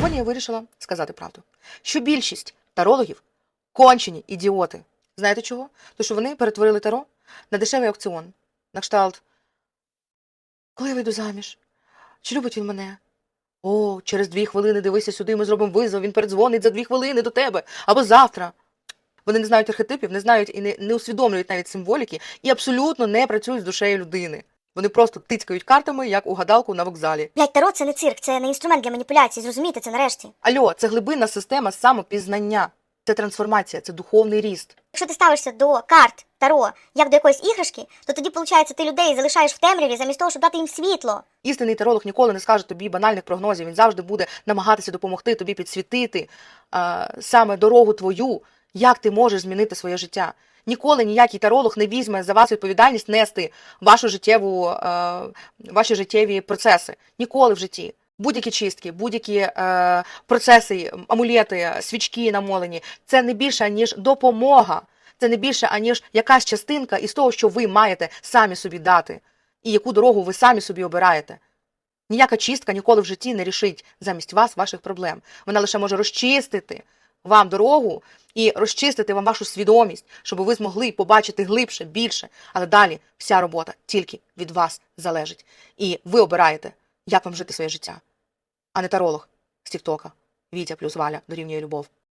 Сьогодні я вирішила сказати правду, що більшість тарологів кончені ідіоти. Знаєте чого? Тому що вони перетворили таро на дешевий аукціон. На кшталт. Коли я вийду заміж? Чи любить він мене? О, через дві хвилини дивися сюди, ми зробимо визов, він передзвонить за дві хвилини до тебе. Або завтра. Вони не знають архетипів, не знають і не, не усвідомлюють навіть символіки і абсолютно не працюють з душею людини. Вони просто тицькають картами, як у гадалку на вокзалі. Блять, таро це не цирк, це не інструмент для маніпуляцій. Зрозумійте це нарешті. Альо, це глибинна система самопізнання, це трансформація, це духовний ріст. Якщо ти ставишся до карт таро як до якоїсь іграшки, то тоді, виходить, ти людей залишаєш в темряві замість того, щоб дати їм світло. Істинний таролог ніколи не скаже тобі банальних прогнозів. Він завжди буде намагатися допомогти тобі підсвітити е, саме дорогу твою, як ти можеш змінити своє життя. Ніколи ніякий таролог не візьме за вас відповідальність нести вашу життєву, е, ваші життєві процеси. Ніколи в житті. Будь-які чистки, будь-які е, процеси, амулети, свічки намолені це не більше ніж допомога. Це не більше аніж якась частинка із того, що ви маєте самі собі дати, і яку дорогу ви самі собі обираєте. Ніяка чистка ніколи в житті не рішить замість вас ваших проблем. Вона лише може розчистити вам дорогу і розчистити вам вашу свідомість, щоб ви змогли побачити глибше, більше. Але далі вся робота тільки від вас залежить. І ви обираєте, як вам жити своє життя, а не таролог з Тіктока. Вітя плюс Валя дорівнює любов.